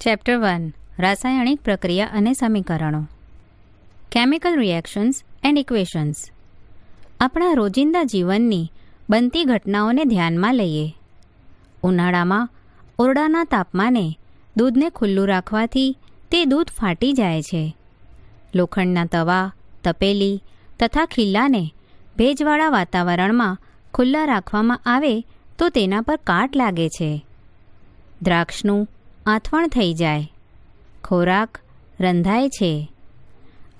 Chapter one રાસાયણિક પ્રક્રિયા અને સમીકરણો. કેમિકલ રિએક્શન્સ એન્ડ ઇક્વેશન્સ આપણા રોજિંદા જીવનની બનતી ઘટનાઓને ધ્યાનમાં લઈએ. ઉનાળામાં ઓરડાના તાપમાને દૂધને ખુલ્લું રાખવાથી તે દૂધ ફાટી જાય છે. લોખંડના તવા, તપેલી તથા ખીલ્લાને ભેજવાળા વાતાવરણમાં ખુલ્લા રાખવામાં આવે તો તેના પર કાટ લાગે છે. દ્રાક્ષનું આથવણ થઈ જાય. ખોરાક રંધાય છે.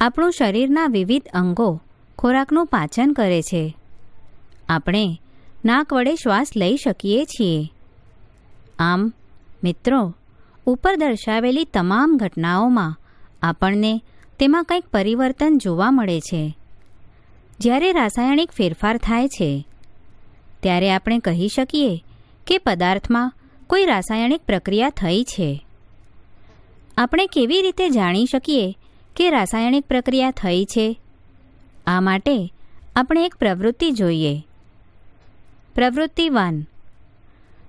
આપણું શરીરના વિવિધ અંગો ખોરાકનું પાચન કરે છે. આપણે નાક વડે શ્વાસ લઈ શકીએ છીએ. આમ, મિત્રો, ઉપર દર્શાવેલી તમામ ઘટનાઓમાં આપણને તેમાં કંઈક પરિવર્તન જોવા મળે છે. જ્યારે રાસાયણિક ફેરફાર થાય છે, ત્યારે આપણે કહી શકીએ કે પદાર્થમાં કોઈ રાસાયણિક પ્રક્રિયા થઈ છે? આપણે કેવી રીતે જાણી શકીએ કે રાસાયણિક પ્રક્રિયા થઈ છે? આ માટે આપણે એક પ્રવૃત્તિ જોઈએ. પ્રવૃત્તિ વન.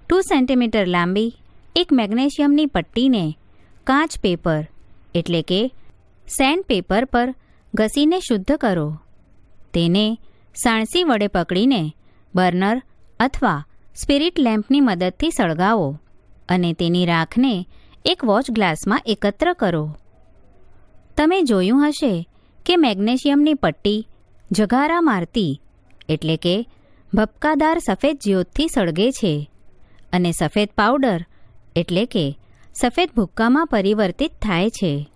ટુ સેન્ટીમીટર લાંબી એક મેગ્નેશિયમની પટ્ટીને કાચ પેપર, એટલે કે સેન્ડ પેપર પર ઘસીને શુદ્ધ કરો. તેને સાણસી વડે પકડીને બર્નર અથવા સ્પિરિટ લેમ્પની મદદથી સળગાવો અને તેની રાખને એક વોચ ગ્લાસમાં એકત્ર કરો. તમે જોયું હશે કે મેગ્નેશિયમની પટ્ટી જગારા મારતી એટલે કે ભપકાદાર સફેદ જ્યોતથી સળગે છે અને સફેદ પાવડર એટલે કે સફેદ ભૂક્કામાં પરિવર્તિત થાય છે.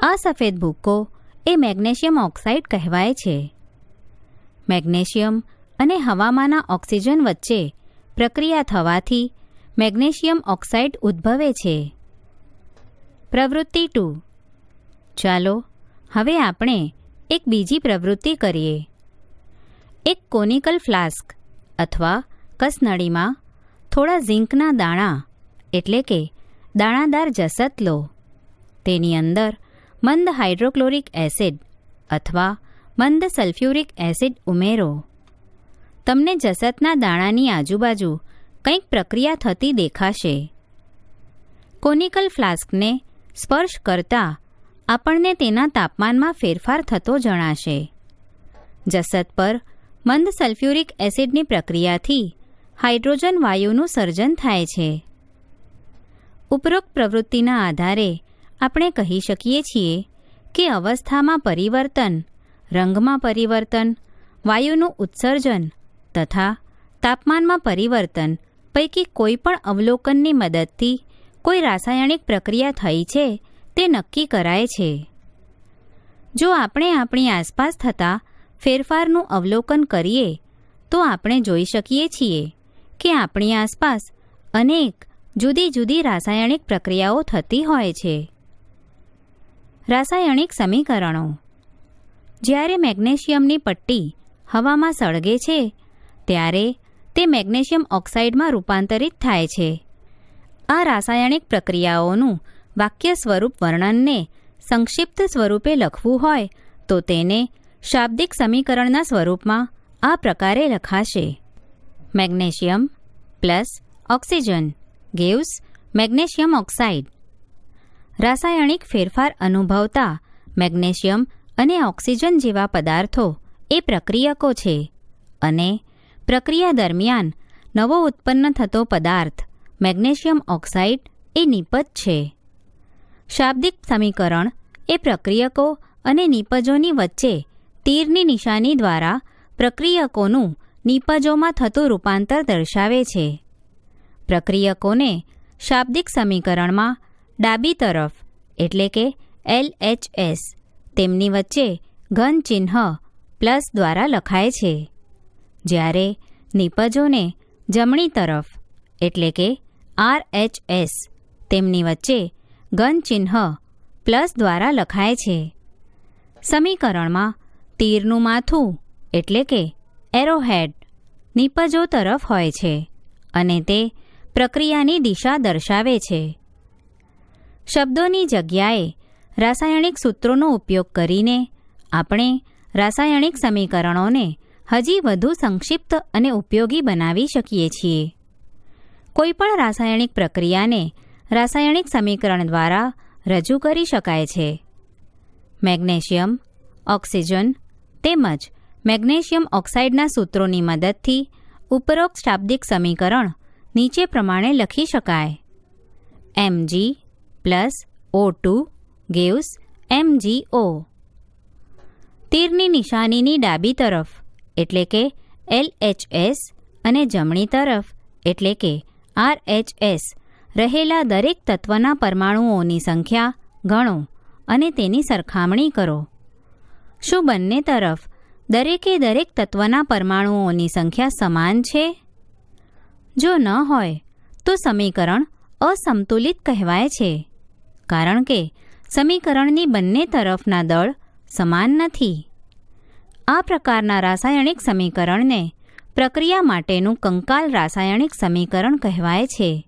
આ સફેદ ભૂક્કો એ મેગ્નેશિયમ ઓક્સાઇડ કહેવાય છે. મેગ્નેશિયમ અને હવામાંના ઓક્સિજન વચ્ચે પ્રક્રિયા થવાથી મેગ્નેશિયમ ઓક્સાઇડ ઉદ્ભવે છે. પ્રવૃત્તિ ટુ. ચાલો, હવે આપણે એક બીજી પ્રવૃત્તિ કરીએ. એક કોનિકલ ફ્લાસ્ક અથવા કસનળીમાં થોડા ઝીંકના દાણા, એટલે કે દાણાદાર જસત લો. તેની અંદર મંદ હાઇડ્રોક્લોરિક એસિડ અથવા મંદ સલ્ફ્યુરિક એસિડ ઉમેરો. તમને જસતના દાણાની આજુબાજુ કંઈક પ્રક્રિયા થતી દેખાશે. કોનિકલ ફ્લાસ્કને સ્પર્શ કરતા આપણને તેના તાપમાનમાં ફેરફાર થતો જણાશે. જસત પર મંદ સલ્ફ્યુરિક એસિડની પ્રક્રિયાથી હાઇડ્રોજન વાયુનું સર્જન થાય છે. ઉપરોક્ત પ્રવૃત્તિના આધારે આપણે કહી શકીએ છીએ કે અવસ્થામાં પરિવર્તન, રંગમાં પરિવર્તન, વાયુનું ઉત્સર્જન તથા તાપમાનમાં પરિવર્તન પૈકી કોઈપણ અવલોકનની મદદથી કોઈ રાસાયણિક પ્રક્રિયા થઈ છે, તે નક્કી કરાય છે. જો આપણે આપણી આસપાસ થતા ફેરફારનું અવલોકન કરીએ, તો આપણે જોઈ શકીએ છીએ કે આપણી આસપાસ અનેક જુદી જુદી રાસાયણિક પ્રક્રિયાઓ થતી હોય છે. રાસાયણિક સમીકરણો. જ્યારે મેગ્નેશિયમની પટ્ટી હવામાં સળગે છે ત્યારે તે મેગ્નેશિયમ ઓક્સાઇડમાં રૂપાંતરિત થાય છે. આ રાસાયણિક પ્રક્રિયાઓનું વાક્ય સ્વરૂપ વર્ણનને સંક્ષિપ્ત સ્વરૂપે લખવું હોય તો તેને શાબ્દિક સમીકરણના સ્વરૂપમાં આ પ્રકારે લખાશે. Magnesium plus oxygen gives magnesium oxide. રાસાયણિક ફેરફાર અનુભવતા મેગ્નેશિયમ અને ઓક્સિજન જેવા પદાર્થો એ પ્રક્રિયકો છે અને પ્રક્રિયા દરમિયાન નવો ઉત્પન્ન થતો પદાર્થ, મેગ્નેશિયમ ઓક્સાઇડ, એ નિપજ છે. શાબ્દિક સમીકરણ એ પ્રક્રિયકો અને નિપજોની વચ્ચે તીરની નિશાની દ્વારા પ્રક્રિયકોનું નિપજોમાં થતું રૂપાંતર દર્શાવે છે. પ્રક્રિયકોને શાબ્દિક સમીકરણમાં ડાબી તરફ, એટલે કે એલ એચ એસ, તેમની વચ્ચે ઘન ચિહ્ન પ્લસ દ્વારા લખાય છે. જ્યારે નિપજોને જમણી તરફ, એટલે કે આરએચએસ તેમની વચ્ચે ગનચિહ્ન પ્લસ દ્વારા લખાય છે. સમીકરણમાં તીરનું માથું, એટલે કે એરોહેડ, નિપજો તરફ હોય છે અને તે પ્રક્રિયાની દિશા દર્શાવે છે. શબ્દોની જગ્યાએ રાસાયણિક સૂત્રોનો ઉપયોગ કરીને આપણે રાસાયણિક સમીકરણોને હજી વધુ સંક્ષિપ્ત અને ઉપયોગી બનાવી શકીએ છીએ. કોઈપણ રાસાયણિક પ્રક્રિયાને રાસાયણિક સમીકરણ દ્વારા રજૂ કરી શકાય છે. મેગ્નેશિયમ, ઓક્સિજન તેમજ મેગ્નેશિયમ ઓક્સાઇડના સૂત્રોની મદદથી ઉપરોક્ત શાબ્દિક સમીકરણ નીચે પ્રમાણે લખી શકાય. M G plus O two gives M G O તીરની નિશાનીની ડાબી તરફ એટલે કે એલએચએસ અને જમણી તરફ, એટલે કે આરએચએસ રહેલા દરેક તત્વના પરમાણુઓની સંખ્યા ગણો અને તેની સરખામણી કરો. શું બંને તરફ દરેકે દરેક તત્વના પરમાણુઓની સંખ્યા સમાન છે? જો ન હોય, તો સમીકરણ અસંતુલિત કહેવાય છે. કારણ કે સમીકરણની બંને તરફના દળ સમાન નથી. આ પ્રકારના રાસાયણિક સમીકરણને પ્રક્રિયા માટેનું કંકાલ રાસાયણિક સમીકરણ કહેવાય છે.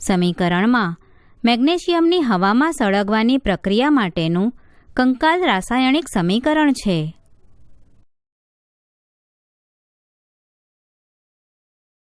સમીકરણમાં મેગ્નેશિયમની હવામાં સળગવાની પ્રક્રિયા માટેનું કંકાલ રાસાયણિક સમીકરણ છે.